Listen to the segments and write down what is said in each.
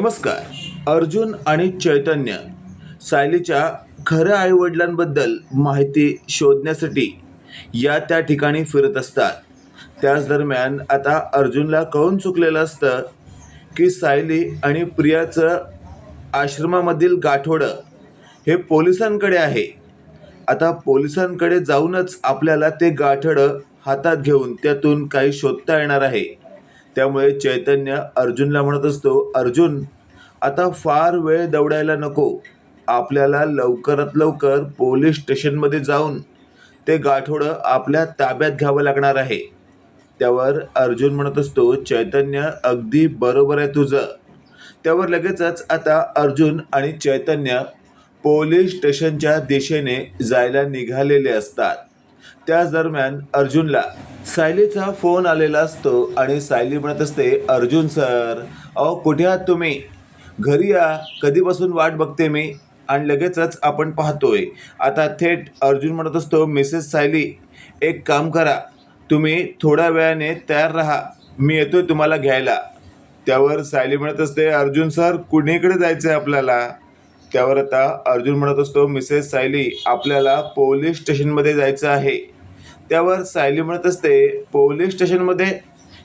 नमस्कार. अर्जुन आणि चैतन्य सायलीच्या खऱ्या आईवडिलांबद्दल माहिती शोधण्यासाठी या त्या ठिकाणी फिरत असतात. त्याच दरम्यान आता अर्जुनला कळून चुकलेलं असतं की सायली आणि प्रियाचं आश्रमामधील गाठोडं हे पोलिसांकडे आहे. आता पोलिसांकडे जाऊनच आपल्याला ते गाठडं हातात घेऊन त्यातून काही शोधता येणार आहे. त्यामुळे चैतन्य अर्जुनला म्हणत असतो अर्जुन आता फार वेळ दौडायला नको. आपल्याला लवकरात लवकर पोलीस स्टेशनमध्ये जाऊन ते गाठोडं आपल्या ताब्यात घ्यावं लागणार आहे. त्यावर अर्जुन म्हणत असतो चैतन्य अगदी बरोबर आहे तुझं. त्यावर लगेचच आता अर्जुन आणि चैतन्य पोलीस स्टेशनच्या दिशेने जायला निघालेले असतात. त्याच दरम्यान अर्जुनला. सायलीचा फोन आलेला असतो आणि सायली म्हणत असते अर्जुन सर अहो कुठे आहात तुम्ही? घरी या कधीपासून वाट बघते मी? आणि लगेचच आपण पाहतोय. आता थेट अर्जुन म्हणत असतो मिसेस सायली एक काम करा. तुम्ही थोड्या वेळाने तयार राहा. मी येतोय तुम्हाला घ्यायला. त्यावर सायली म्हणत असते अर्जुन सर कुणीकडे जायचं आहे आपल्याला? त्यावर आता अर्जुन म्हणत असतो मिसेस सायली आपल्याला पोलीस स्टेशनमध्ये जायचं आहे. त्यावर सायली म्हणत असते पोलीस स्टेशनमध्ये?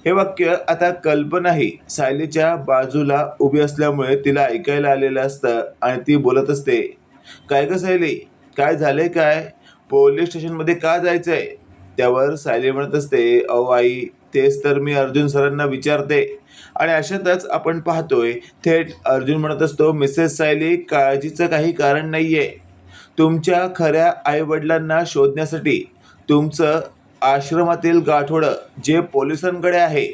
हे वाक्य आता कल्पनाही सायलीच्या बाजूला उभी असल्यामुळे तिला ऐकायला आलेलं असतं आणि ती बोलत असते काय ग सायली काय झालंय काय? पोलीस स्टेशनमध्ये का जायचं आहे त्यावर सायली म्हणत असते अहो आई तेच तर मी अर्जुन सरांना विचारते. आणि अशातच आपण पाहतोय थेट अर्जुन म्हणत असतो मिसेस सायली काळजीचं काही कारण नाही आहे तुमच्या खऱ्या आईवडिलांना शोधण्यासाठी तुमचं आश्रमातील गाठोडं जे पोलिसांकडे आहे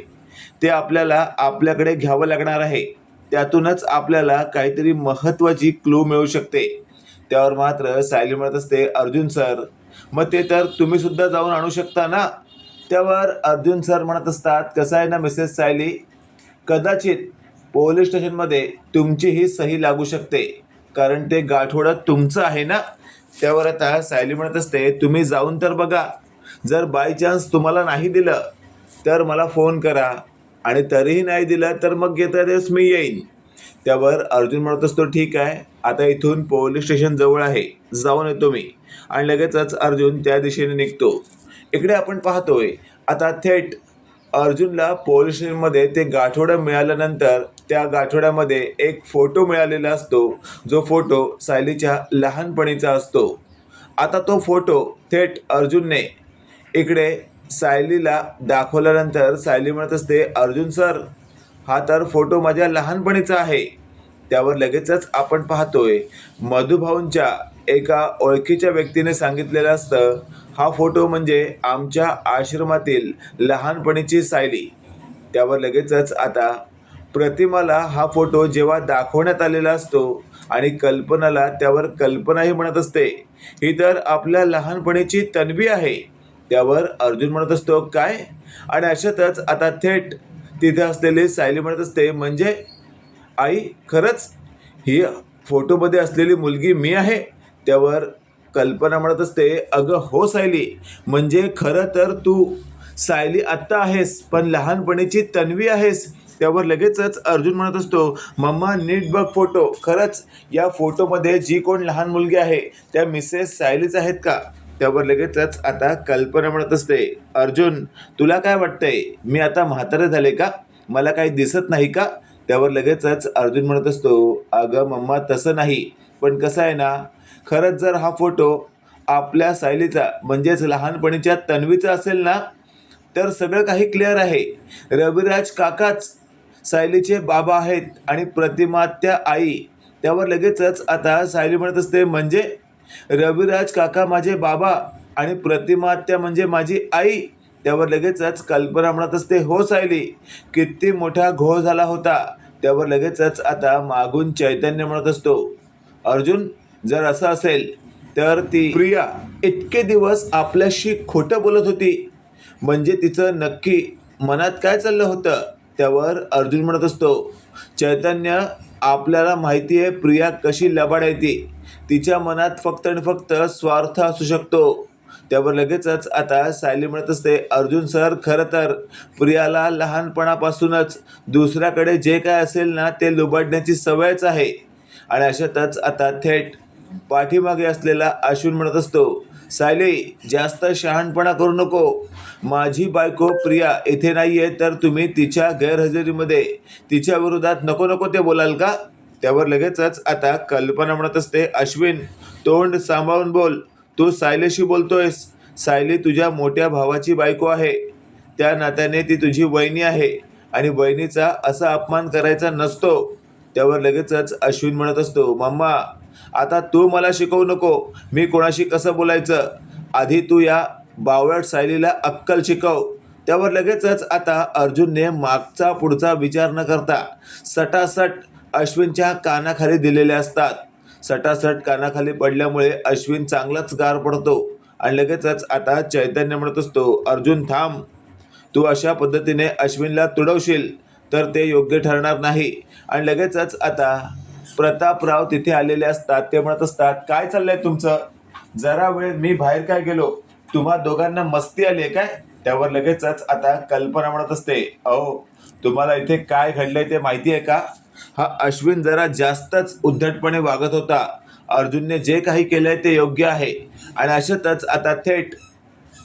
ते आपल्याला आपल्याकडे घ्यावं लागणार आहे. त्यातूनच आपल्याला काहीतरी महत्त्वाची क्लू मिळू शकते. त्यावर मात्र सायली म्हणत असते अर्जुन सर मग ते तर तुम्ही सुद्धा जाऊन आणू शकता ना? त्यावर अर्जुन सर म्हणत असतात कसं आहे ना मिसेस सायली? कदाचित पोलीस स्टेशनमध्ये तुमची ही सही लागू शकते कारण ते गाठोडं तुमचं आहे ना? त्यावर आता सायली म्हणत असते तुम्ही जाऊन तर बघा. जर बाय चान्स तुम्हाला नाही दिलं तर मला फोन करा. आणि तरीही नाही दिलं तर मग येत्या दिवस मी येईन. त्यावर अर्जुन म्हणत असतो ठीक आहे. आता इथून पोलीस स्टेशन जवळ आहे. जाऊन येतो मी. आणि लगेचच अर्जुन त्या दिशेने निघतो. इकडे आपण पाहतोय आता थेट अर्जुनला पोलीस स्टेशनमध्ये ते गाठोडं मिळाल्यानंतर त्या गाठोड्यामध्ये एक फोटो मिळालेला असतो जो फोटो सायलीच्या लहानपणीचा असतो. आता तो फोटो थेट अर्जुनने इकडे सायलीला दाखवल्यानंतर सायली म्हणत असते अर्जुन सर हा तर फोटो माझ्या लहानपणीचा आहे. त्यावर लगेचच आपण पाहतोय मधुभाऊंच्या एका ओळखीच्या व्यक्तीने सांगितलेलं असतं हा फोटो म्हणजे आमच्या आश्रमातील लहानपणीची सायली. त्यावर लगेचच आता प्रतिमाला हा फोटो जेव्हा दाखवण्यात आलेला असतो आणि कल्पनाला त्यावर कल्पनाही म्हणत असते. ही तर आपल्या लहानपणीची तन्वी आहे. त्यावर अर्जुन म्हणत असतो काय? आणि अशातच आता थेट तिथे असलेली सायली म्हणत असते म्हणजे आई खरंच ही फोटोमध्ये असलेली मुलगी मी आहे? त्यावर कल्पना म्हणत असते अगं हो सायली म्हणजे खरं तर तू सायली आत्ता आहेस पण लहानपणीची तन्वी आहेस. त्यावर लगेचच अर्जुन म्हणत असतो मम्मा नीट बघ फोटो. खरंच या फोटोमध्ये जी कोण लहान मुलगी आहे त्या मिसेस सायलीच आहेत का? त्यावर लगेचच आता कल्पना म्हणत असते अर्जुन तुला काय वाटतंय? मी आता म्हातारे झाले का? मला काही दिसत नाही का? त्यावर लगेचच अर्जुन म्हणत असतो अगं मम्मा तसं नाही पण कसं आहे ना खरंच जर हा फोटो आपल्या सायलीचा म्हणजेच लहानपणीच्या तन्वीचा असेल ना तर सगळं काही क्लिअर आहे. रविराज काकाच सायलीचे बाबा आहेत आणि प्रतिमा त्या आई. त्यावर लगेचच आता सायली म्हणत असते म्हणजे रविराज काका माझे बाबा आणि प्रतिमा त्या म्हणजे माझी आई. त्यावर लगेचच कल्पना म्हणत असते हो सायली किती मोठा घोळ झाला होता. त्यावर लगेचच आता मागून चैतन्य म्हणत असतो अर्जुन जर असं असेल तर ती प्रिया इतके दिवस आपल्याशी खोटं बोलत होती. म्हणजे तिचं नक्की मनात काय चाललं होतं त्यावर अर्जुन म्हणत असतो चैतन्य आपल्याला माहिती आहे प्रिया कशी लबाड आहे ती तिच्या मनात फक्त आणि फक्त स्वार्थ असू शकतो. त्यावर लगेचच आता सायली म्हणत असते अर्जुन सर खरं तर प्रियाला लहानपणापासूनच दुसऱ्याकडे जे काय असेल ना ते लुबाडण्याची सवयच आहे. आणि अशातच आता थेट पाठीमागे असलेला अश्विन म्हणत असतो सायली जास्त शहाणपणा करू नको. माझी बायको प्रिया येथे नाही आहे तर तुम्ही तिच्या गैरहजेरीमध्ये तिच्या विरोधात नको नको ते बोलाल का? त्यावर लगेचच आता कल्पना म्हणत असते अश्विन तोंड सांभाळून बोल. तू सायलेशी बोलतोयस. सायली तुझ्या मोठ्या भावाची बायको आहे. त्या नात्याने ती तुझी वहिनी आहे आणि वहिनीचा असा अपमान करायचा नसतो. त्यावर लगेचच अश्विन म्हणत असतो मम्मा आता तू मला शिकवू नको. मी कोणाशी कसं बोलायचं? आधी तू या बावळट सायलीला अक्कल शिकव. त्यावर लगेचच आता अर्जुनने मागचा पुढचा विचार न करता सटासट अश्विनच्या कानाखाली दिलेले असतात. सटासट कानाखाली पडल्यामुळे अश्विन चांगलाच गार पडतो आणि लगेचच आता चैतन्य म्हणत असतो अर्जुन थांब. तू अशा पद्धतीने अश्विनला तुडवशील तर ते योग्य ठरणार नाही. आणि लगेचच आता प्रतापराव तिथे आलेले असतात. ते म्हणत असतात काय चाललंय तुमचं? जरा वेळ मी बाहेर काय गेलो? तुम्हा दोघांना मस्ती आली आहे काय? त्यावर लगेचच आता कल्पना म्हणत असते अहो तुम्हाला इथे काय घडलंय ते माहिती आहे का? हा अश्विन जरा जास्तच उद्धटपणे वागत होता. अर्जुनने जे काही केलंय ते योग्य आहे. आणि अशातच आता थेट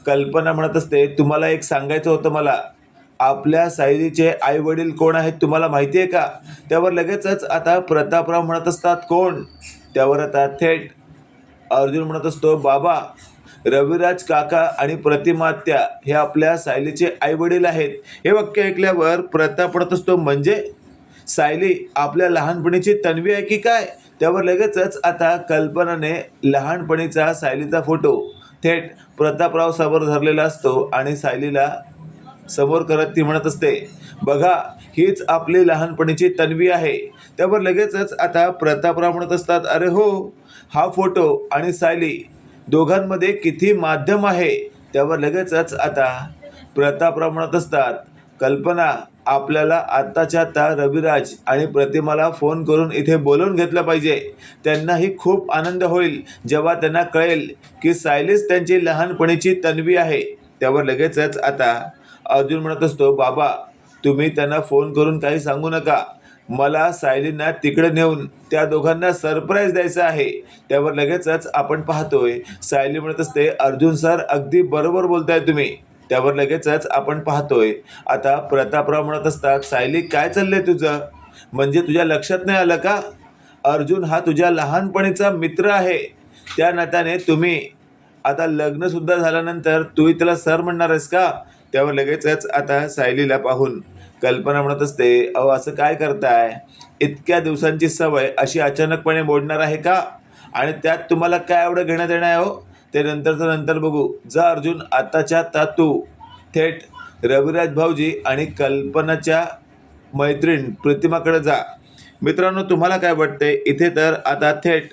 कल्पना म्हणत असते तुम्हाला एक सांगायचं होतं मला. आपल्या सायलीचे आई वडील कोण आहेत तुम्हाला माहिती आहे का? त्यावर लगेचच आता प्रतापराव म्हणत असतात कोण? त्यावर आता थेट अर्जुन म्हणत असतो बाबा रविराज काका आणि प्रतिमात्या हे आपल्या सायलीचे आई वडील आहेत. हे वाक्य ऐकल्यावर प्रताप म्हणत असतो म्हणजे? सायली आपल्या लहानपणीची तन्वी आहे की काय? त्यावर लगेचच आता कल्पनाने लहानपणीचा सायलीचा फोटो थेट प्रतापराव समोर धरलेला असतो आणि सायलीला समोर करत ती म्हणत असते बघा हीच आपली लहानपणीची तन्वी आहे. त्यावर लगेचच आता प्रतापराव म्हणत असतात अरे हो हा फोटो आणि सायली दोघांमध्ये किती माध्यम आहे. त्यावर लगेचच आता प्रतापराव म्हणत असतात कल्पना आपल्याला आत्ताच्या आत्ता रविराज आणि प्रतिमाला फोन करून इथे बोलवून घेतलं पाहिजे. त्यांनाही खूप आनंद होईल जेव्हा त्यांना कळेल की सायलीच त्यांची लहानपणीची तन्वी आहे. त्यावर लगेचच आता अर्जुन म्हणत असतो बाबा तुम्ही त्यांना फोन करून काही सांगू नका. मला सायलींना तिकडे नेऊन त्या दोघांना सरप्राईज द्यायचं आहे. त्यावर लगेचच आपण पाहतोय. सायली म्हणत असते अर्जुन सर अगदी बरोबर बोलताय तुम्ही. त्यावर लगेचच आपण पाहतोय. आता प्रतापराव म्हणत असतात सायली काय चाललंय तुझं? म्हणजे तुझ्या लक्षात नाही आलं का? अर्जुन हा तुझ्या लहानपणीचा मित्र आहे. त्या नात्याने तुम्ही आता लग्नसुद्धा झाल्यानंतर तूही त्याला सर म्हणणार आहेस का? त्यावर लगेचच आता सायलीला पाहून कल्पना म्हणत असते अहो असं काय करताय? इतक्या दिवसांची सवय अशी अचानकपणे मोडणार आहे का? आणि त्यात तुम्हाला काय एवढं घेण्यात येणं आहे हो? ते नंतरचं नंतर बघू. जा अर्जुन आताच्या आता तू. थेट रविराज भाऊजी आणि कल्पनाच्या मैत्रीण प्रतिमाकडे जा. मित्रांनो तुम्हाला काय वाटते इथे तर आता थेट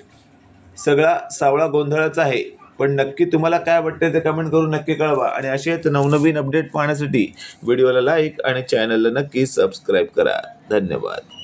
सगळा सावळा गोंधळच आहे. पण नक्की तुम्हाला काय वाटतं ते कमेंट करून नक्की कळवा. आणि असेच नवनवीन अपडेट पाहण्यासाठी व्हिडिओला लाईक आणि चॅनलला नक्की सबस्क्राईब करा. धन्यवाद.